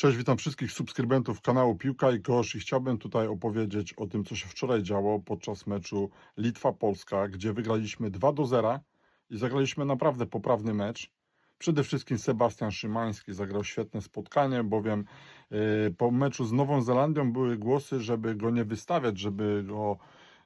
Cześć, witam wszystkich subskrybentów kanału Piłka i Kosz i chciałbym tutaj opowiedzieć o tym, co się wczoraj działo podczas meczu Litwa-Polska, gdzie wygraliśmy 2 do 0 i zagraliśmy naprawdę poprawny mecz. Przede wszystkim Sebastian Szymański zagrał świetne spotkanie, bowiem yy, po meczu z Nową Zelandią były głosy, żeby go nie wystawiać, żeby go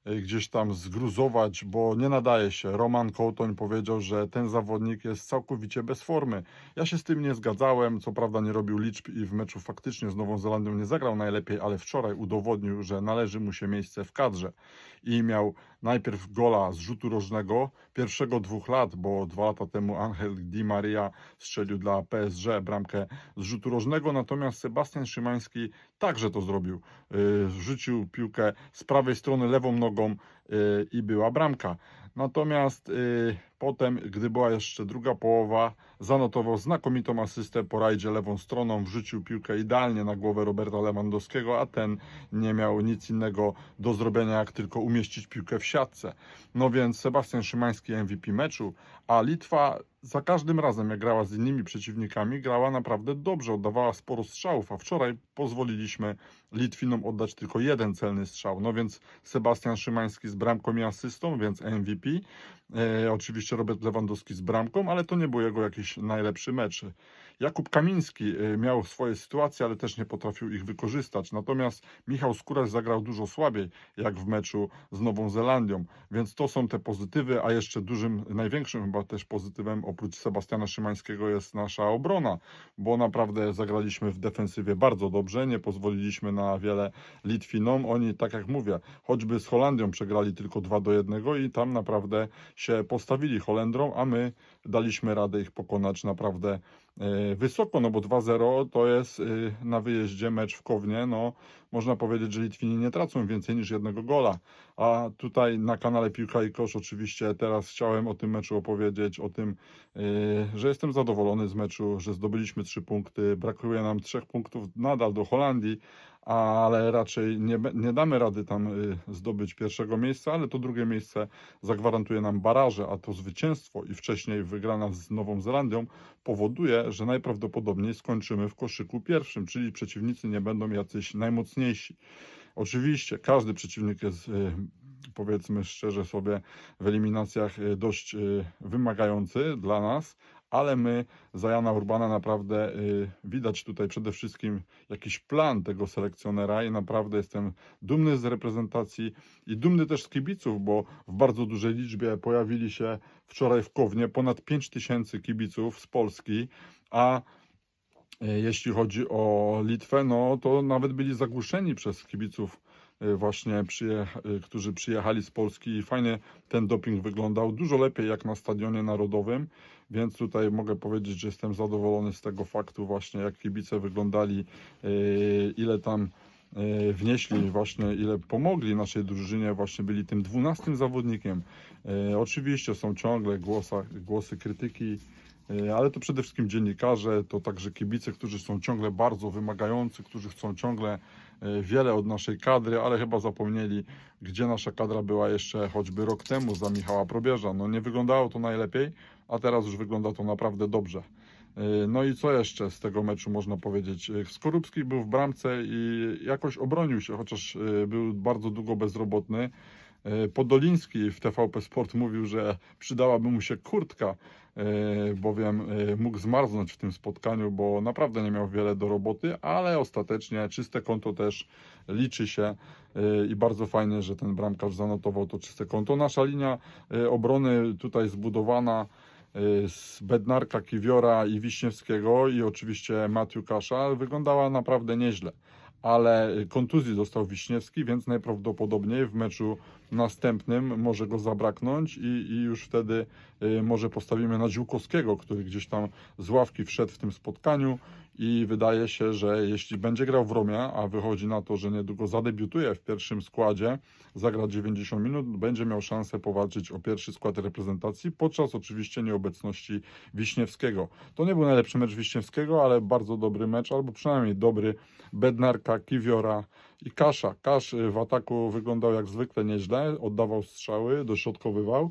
gdzieś tam zgruzować, bo nie nadaje się. Roman Kołtoń powiedział, że ten zawodnik jest całkowicie bez formy. Ja się z tym nie zgadzałem. Co prawda nie robił liczb i w meczu faktycznie z Nową Zelandią nie zagrał najlepiej, ale wczoraj udowodnił, że należy mu się miejsce w kadrze. I miał najpierw gola z rzutu rożnego, pierwszego dwóch lat, bo dwa lata temu Angel Di Maria strzelił dla PSG bramkę z rzutu rożnego, natomiast Sebastian Szymański także to zrobił. Yy, Rzucił piłkę z prawej strony lewą nogą yy, i była bramka. Natomiast yy, potem, gdy była jeszcze druga połowa, zanotował znakomitą asystę po rajdzie lewą stroną, wrzucił piłkę idealnie na głowę Roberta Lewandowskiego, a ten nie miał nic innego do zrobienia, jak tylko umieścić piłkę w siatce. No więc Sebastian Szymański MVP meczu, a Litwa za każdym razem, jak grała z innymi przeciwnikami, grała naprawdę dobrze, oddawała sporo strzałów, a wczoraj pozwoliliśmy Litwinom oddać tylko jeden celny strzał. No więc Sebastian Szymański z bramką i asystą, więc MVP. E, oczywiście Robert Lewandowski z bramką, ale to nie był jego jakiś najlepszy mecz. Jakub Kamiński e, miał swoje sytuacje, ale też nie potrafił ich wykorzystać. Natomiast Michał Skóraś zagrał dużo słabiej, jak w meczu z Nową Zelandią. Więc to są te pozytywy, a jeszcze dużym, największym chyba też pozytywem oprócz Sebastiana Szymańskiego jest nasza obrona, bo naprawdę zagraliśmy w defensywie bardzo dobrze, nie pozwoliliśmy na wiele Litwinom. Oni, tak jak mówię, choćby z Holandią przegrali tylko 2 do 1 i tam naprawdę się postawili Holendrom, a my daliśmy radę ich pokonać naprawdę wysoko, no bo 2-0 to jest e, na wyjeździe mecz w Kownie, no można powiedzieć, że Litwini nie tracą więcej niż jednego gola, a tutaj na kanale Piłka i Kosz oczywiście teraz chciałem o tym meczu opowiedzieć, o tym, e, że jestem zadowolony z meczu, że zdobyliśmy trzy punkty, brakuje nam trzech punktów nadal do Holandii, ale raczej nie, nie damy rady tam y, zdobyć pierwszego miejsca, ale to drugie miejsce zagwarantuje nam baraże, a to zwycięstwo i wcześniej wygrana z Nową Zelandią powoduje, że najprawdopodobniej skończymy w koszyku pierwszym, czyli przeciwnicy nie będą jacyś najmocniejsi. Oczywiście każdy przeciwnik jest, y, powiedzmy szczerze sobie, w eliminacjach y, dość wymagający dla nas, ale my za Jana Urbana naprawdę y, widać tutaj przede wszystkim jakiś plan tego selekcjonera i naprawdę jestem dumny z reprezentacji i dumny też z kibiców, bo w bardzo dużej liczbie pojawili się wczoraj w Kownie ponad 5 tysięcy kibiców z Polski, a e, jeśli chodzi o Litwę, no to nawet byli zagłuszeni przez kibiców właśnie, przyje, e, którzy przyjechali z Polski i fajnie ten doping wyglądał, dużo lepiej jak na stadionie narodowym, więc tutaj mogę powiedzieć, że jestem zadowolony z tego faktu właśnie, jak kibice wyglądali, e, ile tam wnieśli właśnie, ile pomogli naszej drużynie, właśnie byli tym dwunastym zawodnikiem. Oczywiście są ciągle głosa, głosy krytyki, ale to przede wszystkim dziennikarze, to także kibice, którzy są ciągle bardzo wymagający, którzy chcą ciągle e, wiele od naszej kadry, ale chyba zapomnieli, gdzie nasza kadra była jeszcze choćby rok temu za Michała Probierza. No nie wyglądało to najlepiej, a teraz już wygląda to naprawdę dobrze. E, No i co jeszcze z tego meczu można powiedzieć? E, Skorupski był w bramce i jakoś obronił się, chociaż e, był bardzo długo bezrobotny. E, Podoliński w TVP Sport mówił, że przydałaby mu się kurtka, e, bowiem e, mógł zmarznąć w tym spotkaniu, bo naprawdę nie miał wiele do roboty, ale ostatecznie czyste konto też liczy się i bardzo fajnie, że ten bramkarz zanotował to czyste konto. Nasza linia obrony tutaj zbudowana z Bednarka, Kiwiora i Wiśniewskiego i oczywiście Matiu Kasza wyglądała naprawdę nieźle ale kontuzji dostał Wiśniewski, więc najprawdopodobniej w meczu następnym może go zabraknąć i, i już wtedy y, może postawimy na Ziółkowskiego, który gdzieś tam z ławki wszedł w tym spotkaniu i wydaje się, że jeśli będzie grał w Romie, a wychodzi na to, że niedługo zadebiutuje w pierwszym składzie, zagra 90 minut, będzie miał szansę powalczyć o pierwszy skład reprezentacji, podczas oczywiście nieobecności Wiśniewskiego. To nie był najlepszy mecz Wiśniewskiego, ale bardzo dobry mecz, albo przynajmniej dobry Bednarka, Kiwiora i Kasza. Kasz y, w ataku wyglądał jak zwykle nieźle, oddawał strzały, dośrodkowywał.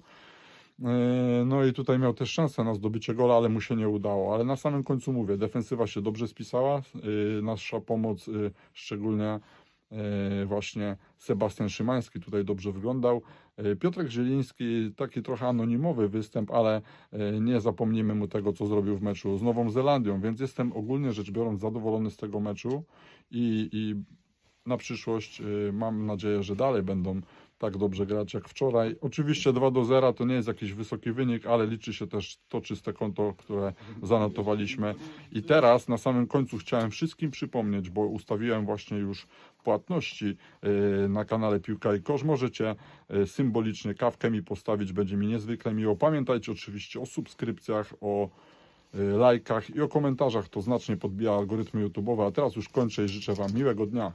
E, No i tutaj miał też szansę na zdobycie gola, ale mu się nie udało. Ale na samym końcu mówię, defensywa się dobrze spisała. e, Nasza pomoc, szczególnie właśnie Sebastian Szymański tutaj dobrze wyglądał. Piotrek Zieliński, taki trochę anonimowy występ, ale nie zapomnimy mu tego, co zrobił w meczu z Nową Zelandią, więc jestem ogólnie rzecz biorąc zadowolony z tego meczu i, i na przyszłość y, mam nadzieję, że dalej będą tak dobrze grać jak wczoraj. Oczywiście 2 do 0 to nie jest jakiś wysoki wynik, ale liczy się też to czyste konto, które zanotowaliśmy. I teraz na samym końcu chciałem wszystkim przypomnieć, bo ustawiłem właśnie już płatności y, na kanale Piłka i Kosz. Możecie y, symbolicznie kawkę mi postawić, będzie mi niezwykle miło. Pamiętajcie oczywiście o subskrypcjach, o lajkach i o komentarzach. To znacznie podbija algorytmy YouTube'owe. A teraz już kończę i życzę Wam miłego dnia.